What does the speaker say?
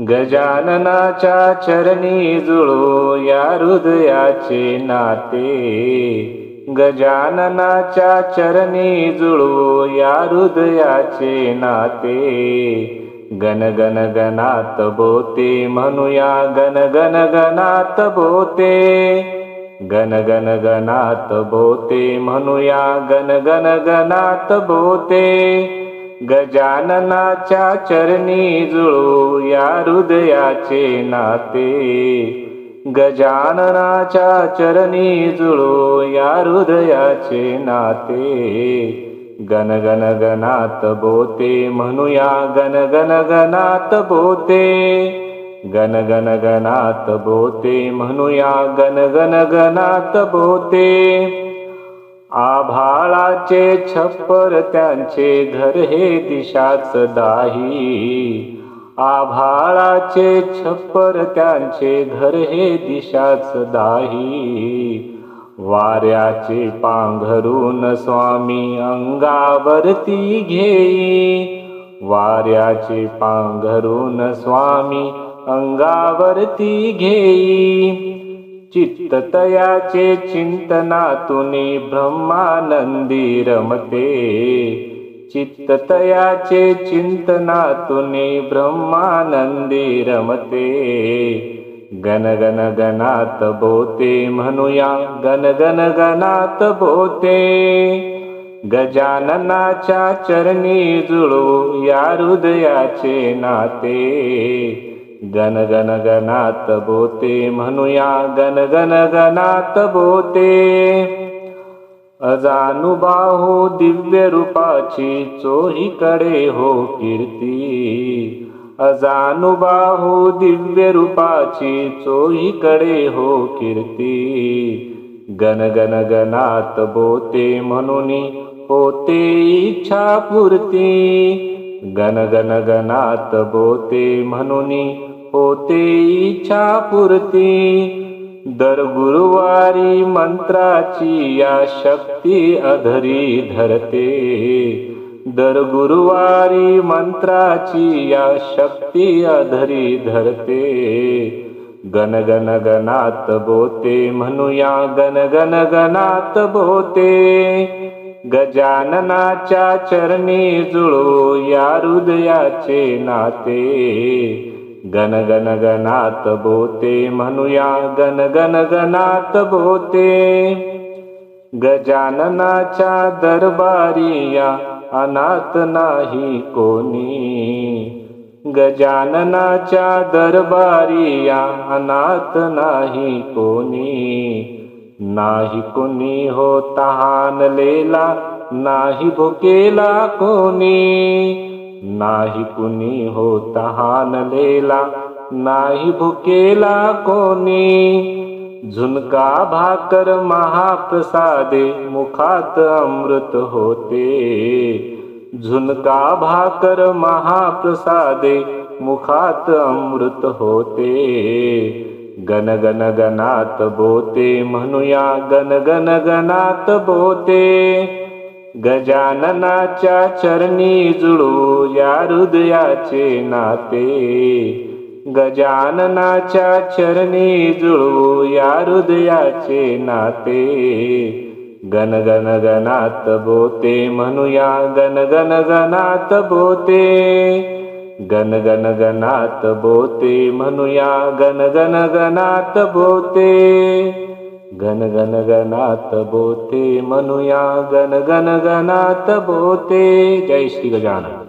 गजाननाच्या चरणी जुळो या हृदयाचे नाते. गजाननाच्या चरणी जुळो या हृदयाचे नाते. गण गण गणात बोते म्हणूया गण गण गणात बोते. गण गण गणात बोते म्हणूया गण गण गणात बोते. गजाननाच्या चरणी जुळू या हृदयाचे नाते. गजाननाच्या चरणी जुळो या हृदयाचे नाते. गण गण गणात बोते म्हणूया गण गण गणात बोते. गण गण गणात बोते म्हणूया गण गण गणात बोते. आभाळाचे छप्पर त्यांचे घर हे दिशाच दाही. आभाळाचे छप्पर त्यांचे घर हे दिशाच दाही. वाऱ्याचे पांघरून स्वामी अंगावरती घेई. वाऱ्याचे पांघरून स्वामी अंगावरती घेई. चित्ततयाचे चिंतनातुनी ब्रह्मानंदी रमते. चित्ततयाचे चिंतनातुनी ब्रह्मानंदी रमते. गण गण गणात बोते म्हणूया गण गण गणात बोते. गजाननाच्या चरणी जुळू या हृदयाचे नाते. गण गण गणात बोते म्हणूया गण गण गणात बोते. अजानुबाहू दिव्य रूपाची चोहीकडे हो कीर्ती. अजानुबाहू दिव्य रूपाची चोहीकडे हो कीर्ती. गण गण गणात बोते म्हणून होते इच्छा पूर्ती. गण गण गणात बोते म्हणून होते इच्छा पूर्ती दर गुरुवारी मंत्राची या शक्ती अधरी धरते. दर गुरुवारी मंत्राची या शक्ती अधरी धरते. गण गण गणात बोते म्हणूया गण गण गणात बोते. गजाननाच्या चरणी जुळो या हृदयाचे नाते. गण गण गणात बोते म्हणूया गण गण गणात बोते. गजाननाच्या दरबारिया अनाथ नाही कोणी. गजाननाच्या दरबारिया अनाथ नाही कोणी. नाही कोणी हो तहानलेला नाही भुकेला कोणी. नाही कुणी हो तहानलेला नाही भुकेला कोणी. झुणका भाकर महाप्रसादे मुखात अमृत होते. झुणका भाकर महाप्रसादे मुखात अमृत होते. गण गण गणात बोते म्हणूया गण गण गणात बोते. गजाननाच्या चरणी जुळू या हृदयाचे नाते. गजाननाच्या चरणी जुळू या हृदयाचे नाते. गण गण गणात बोते म्हणूया गण गण गणात बोते. गण गण गणात बोते म्हणूया गण गण गणात बोते. गण गण गणात बोते म्हणूया गण गण गणात बोते. जय श्री गजानन.